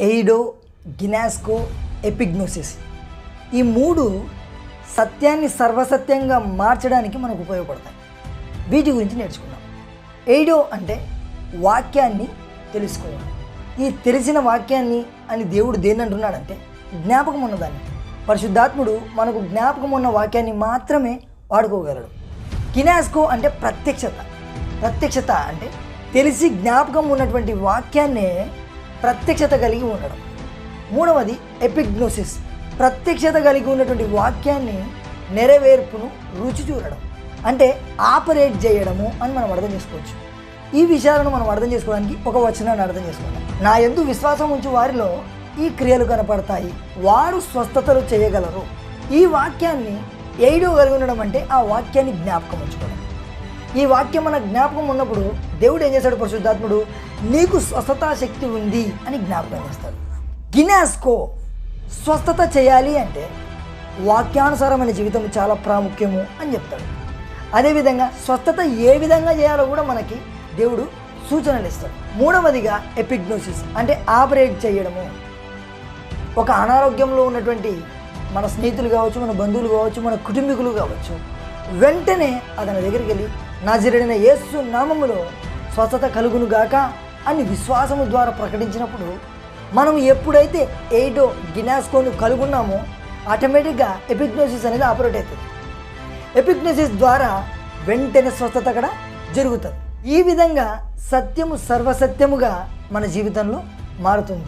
ఎయిడో గినాస్కో ఎపిగ్నోసిస్. ఈ మూడు సత్యాన్ని సర్వసత్యంగా మార్చడానికి మనకు ఉపయోగపడతాయి. వీటి గురించి నేర్చుకుందాం. ఎయిడో అంటే వాక్యాన్ని తెలుసుకోవడం. ఈ తెలిసిన వాక్యాన్ని అని దేవుడు దేని అంటున్నాడంటే జ్ఞాపకం ఉన్నదాన్ని. పరిశుద్ధాత్ముడు మనకు జ్ఞాపకం ఉన్న వాక్యాన్ని మాత్రమే వాడుకోగలడు. కినాస్కో అంటే ప్రత్యక్షత. ప్రత్యక్షత అంటే తెలిసి జ్ఞాపకం ఉన్నటువంటి వాక్యాన్నే ప్రత్యక్షత కలిగి ఉండడం. మూడవది ఎపిగ్నోసిస్. ప్రత్యక్షత కలిగి ఉన్నటువంటి వాక్యాన్ని నెరవేర్పును రుచి చూడడం. అంటే ఆపరేట్ చేయడము అని మనం అర్థం చేసుకోవచ్చు. ఈ విషయాలను మనం అర్థం చేసుకోవడానికి ఒక వచనాన్ని అర్థం చేసుకోవడం నా ఎందు విశ్వాసం ఉంచి వారిలో ఈ క్రియలు కనపడతాయి. వారు స్వస్థతలు చేయగలరు. ఈ వాక్యాన్ని ఏడో కలిగి ఉండడం అంటే ఆ వాక్యాన్ని జ్ఞాపకం ఉంచుకోవడం. ఈ వాక్యం మన జ్ఞాపకం ఉన్నప్పుడు దేవుడు ఏం చేశాడు పరిశుద్ధాత్ముడు? నీకు స్వస్థతా శక్తి ఉంది అని జ్ఞాపకం చేస్తాడు గినాస్కో స్వస్థత చేయాలి అంటే వాక్యానుసారమైన జీవితం చాలా ప్రాముఖ్యము అని చెప్తాడు. అదేవిధంగా స్వస్థత ఏ విధంగా చేయాలో కూడా మనకి దేవుడు సూచనలు ఇస్తాడు. మూడవదిగా ఎపిగ్నోసిస్ అంటే ఆపరేట్ చేయడము. ఒక అనారోగ్యంలో ఉన్నటువంటి మన స్నేహితులు కావచ్చు మన బంధువులు కావచ్చు మన కుటుంబీకులు కావచ్చు వెంటనే అతని దగ్గరికి వెళ్ళి నా జరిగిన యేసు నామములో స్వస్థత కలుగును గాక. అని విశ్వాసము ద్వారా ప్రకటించినప్పుడు మనం ఎప్పుడైతే ఎయిటో గినాస్కోను కలుగున్నామో ఆటోమేటిక్గా ఎపిగ్నోసిస్ అనేది ఆపరేట్ అవుతుంది. ఎపిగ్నోసిస్ ద్వారా వెంటనే స్వస్థత అక్కడ జరుగుతుంది. ఈ విధంగా సత్యము సర్వసత్యముగా మన జీవితంలో మారుతుంది.